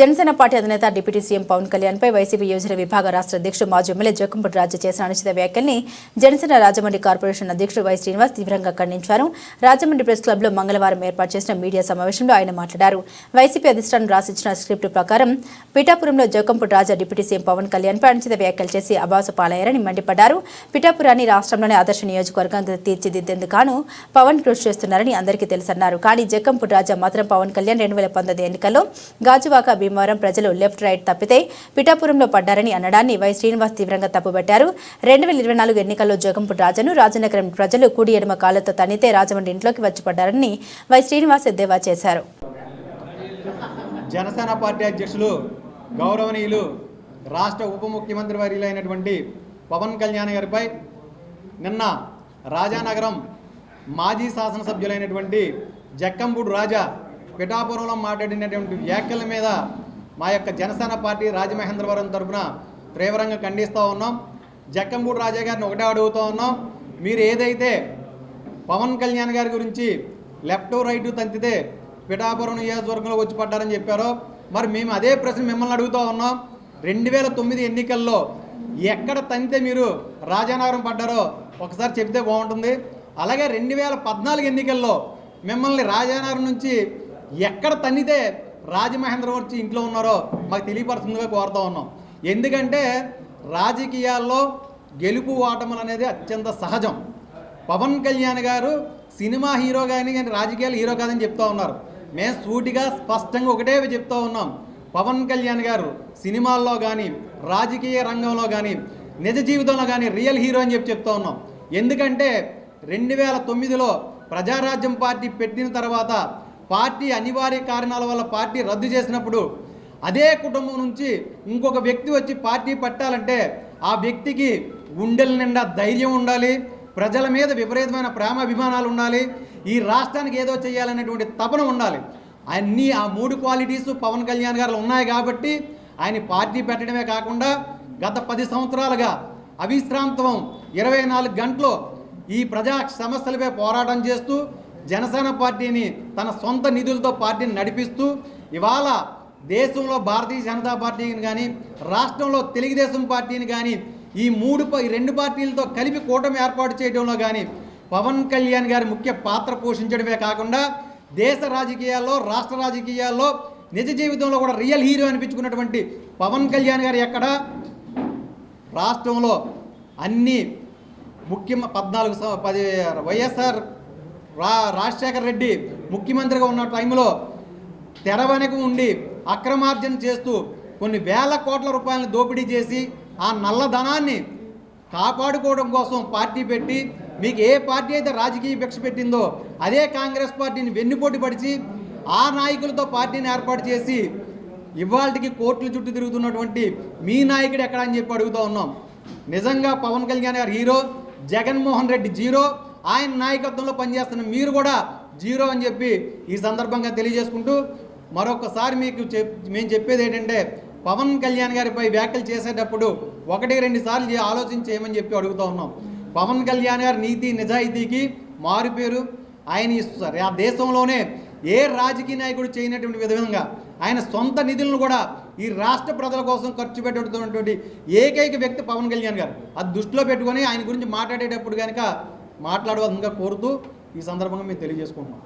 Janasena party అధినేత deputy CM Pawan Kalyan పై YCP యోజన విభాగ రాష్ట్ర అధ్యక్షుడు మాజీ ఎమ్మెల్యే జోకంపూడి రాజు చేసిన అనుచిత వ్యాఖ్యల్ని జనసేన రాజమండ్రి కార్పొరేషన్ అధ్యక్షుడు వై శ్రీనివాస్ తీవ్రంగా ఖండించారు. రాజమండ్రి ప్రెస్ క్లబ్లో మంగళవారం ఏర్పాటు చేసిన మీడియా సమావేశంలో ఆయన మాట్లాడారు. వైసీపీ అధిష్టానం రాసిచ్చిన స్క్రిప్ట్ ప్రకారం పిఠాపురంలో జోకంపూడి రాజా డిప్యూటీ సీఎం పవన్ కళ్యాణ్పై అనుచిత వ్యాఖ్యలు చేసి అభాస పాలయ్యారని మండిపడ్డారు. పిఠాపురాన్ని రాష్ట్రంలోని ఆదర్శ నియోజకవర్గంగా తీర్చిదిద్దేందుకు పవన్ కృషి చేస్తున్నారని అందరికీ తెలుసన్నారు. కానీ జక్కంపూడి రాజా మాత్రం పవన్ కళ్యాణ్ రెండు వేల పంతొమ్మిది ఎన్నికల్లో గాజువాక భీమవరం ప్రజలు లెఫ్ట్ రైట్ తప్పితే పిఠాపురంలో పడ్డారని అనడాన్ని వై శ్రీనివాస్ తీవ్రంగా తప్పుబట్టారు. రెండు వేల ఇరవై నాలుగు ఎన్నికల్లో జగంపుడు రాజాను రాజనగరం ప్రజలు కుడి ఎడమ కాళ్ళతో తన్నితే రాజమండ్రి ఇంట్లోకి వచ్చి పడ్డారని వై శ్రీనివాస్ ఎద్దేవా చేశారు. జనసేన పార్టీ అధ్యక్షులు గౌరవనీయులు రాష్ట్ర ఉప ముఖ్యమంత్రి వర్యులైనటువంటి పవన్ కళ్యాణ్ గారిపై నిన్న రాజానగరం మాజీ శాసనసభ్యులైనటువంటి జక్కంబూడు రాజా పిఠాపురంలో మాట్లాడినటువంటి వ్యాఖ్యల మీద మా యొక్క జనసేన పార్టీ రాజమహేంద్రవరం తరఫున తీవ్రంగా ఖండిస్తూ ఉన్నాం. జక్కంపూడి రాజా గారిని ఒకటే అడుగుతూ ఉన్నాం. మీరు ఏదైతే పవన్ కళ్యాణ్ గారి గురించి లెఫ్ట్ రైట్ తంతితే పిఠాపురం నియోజకవర్గంలో వచ్చి పడ్డారని చెప్పారో మరి మేము అదే ప్రశ్న మిమ్మల్ని అడుగుతూ ఉన్నాం. రెండు వేల తొమ్మిది ఎన్నికల్లో ఎక్కడ తంతే మీరు రాజానగరం పడ్డారో ఒకసారి చెప్తే బాగుంటుంది. అలాగే రెండు వేల పద్నాలుగు ఎన్నికల్లో మిమ్మల్ని రాజానగరం నుంచి ఎక్కడ తన్నితే రాజమహేంద్ర వచ్చి ఇంట్లో ఉన్నారో మాకు తెలియపరుస్తుందిగా కోరుతూ ఉన్నాం. ఎందుకంటే రాజకీయాల్లో గెలుపు ఓటములు అనేది అత్యంత సహజం. పవన్ కళ్యాణ్ గారు సినిమా హీరో కానీ కానీ రాజకీయాలు హీరో కాదని చెప్తా ఉన్నారు. మేము సూటిగా స్పష్టంగా ఒకటే చెప్తా ఉన్నాం. పవన్ కళ్యాణ్ గారు సినిమాల్లో కానీ రాజకీయ రంగంలో కానీ నిజ జీవితంలో కానీ రియల్ హీరో అని చెప్పి చెప్తా ఉన్నాం. ఎందుకంటే రెండు వేల తొమ్మిదిలో ప్రజారాజ్యం పార్టీ పెట్టిన తర్వాత పార్టీ అనివార్య కారణాల వల్ల పార్టీ రద్దు చేసినప్పుడు అదే కుటుంబం నుంచి ఇంకొక వ్యక్తి వచ్చి పార్టీ పట్టాలంటే ఆ వ్యక్తికి గుండెల నిండా ధైర్యం ఉండాలి ప్రజల మీద విపరీతమైన ప్రేమ అభిమానాలు ఉండాలి ఈ రాష్ట్రానికి ఏదో చేయాలనేటువంటి తపన ఉండాలి. అన్నీ ఆ మూడు క్వాలిటీస్ పవన్ కళ్యాణ్ గారు ఉన్నాయి కాబట్టి ఆయన పార్టీ పెట్టడమే కాకుండా గత పది సంవత్సరాలుగా అవిశ్రాంతం ఇరవై నాలుగు గంటలు ఈ ప్రజా సమస్యలపై పోరాటం చేస్తూ జనసేన పార్టీని తన సొంత నిధులతో పార్టీని నడిపిస్తూ ఇవాళ దేశంలో భారతీయ జనతా పార్టీని కానీ రాష్ట్రంలో తెలుగుదేశం పార్టీని కానీ ఈ మూడు రెండు పార్టీలతో కలిపి కూటమి ఏర్పాటు చేయడంలో కానీ పవన్ కళ్యాణ్ గారి ముఖ్య పాత్ర పోషించడమే కాకుండా దేశ రాజకీయాల్లో రాష్ట్ర రాజకీయాల్లో నిజ జీవితంలో కూడా రియల్ హీరో అనిపించుకున్నటువంటి పవన్ కళ్యాణ్ గారు ఎక్కడ? రాష్ట్రంలో అన్ని ముఖ్య పద్నాలుగు పది వైఎస్ఆర్ రా రాజశేఖర రెడ్డి ముఖ్యమంత్రిగా ఉన్న టైంలో తెర వెనక ఉండి అక్రమార్జన చేస్తూ కొన్ని వేల కోట్ల రూపాయలను దోపిడీ చేసి ఆ నల్లధనాన్ని కాపాడుకోవడం కోసం పార్టీ పెట్టి మీకు ఏ పార్టీ అయితే రాజకీయ భిక్ష పెట్టిందో అదే కాంగ్రెస్ పార్టీని వెన్నుపోటు పడిచి ఆ నాయకులతో పార్టీని ఏర్పాటు చేసి ఇవాళకి కోర్టుల చుట్టూ తిరుగుతున్నటువంటి మీ నాయకుడు ఎక్కడ అని చెప్పి అడుగుతూ ఉన్నాం. నిజంగా పవన్ కళ్యాణ్ గారు హీరో జగన్మోహన్ రెడ్డి జీరో ఆయన నాయకత్వంలో పనిచేస్తున్న మీరు కూడా జీరో అని చెప్పి ఈ సందర్భంగా తెలియజేసుకుంటూ మరొకసారి మీకు చెప్ మేము చెప్పేది ఏంటంటే పవన్ కళ్యాణ్ గారిపై వ్యాఖ్యలు చేసేటప్పుడు ఒకటి రెండు సార్లు ఆలోచన చేయమని చెప్పి అడుగుతూ ఉన్నాం. పవన్ కళ్యాణ్ గారి నీతి నిజాయితీకి మారుపేరు ఆయన ఈ ఆ దేశంలోనే ఏ రాజకీయ నాయకుడు చేయనటువంటి విధంగా ఆయన సొంత నిధులను కూడా ఈ రాష్ట్ర ప్రజల కోసం ఖర్చు పెట్టుతున్నటువంటి ఏకైక వ్యక్తి పవన్ కళ్యాణ్ గారు. అది దృష్టిలో పెట్టుకొని ఆయన గురించి మాట్లాడేటప్పుడు కనుక మాట్లాడవలసిందిగా కోరుతూ ఈ సందర్భంగా మేము తెలియజేసుకుంటున్నాం.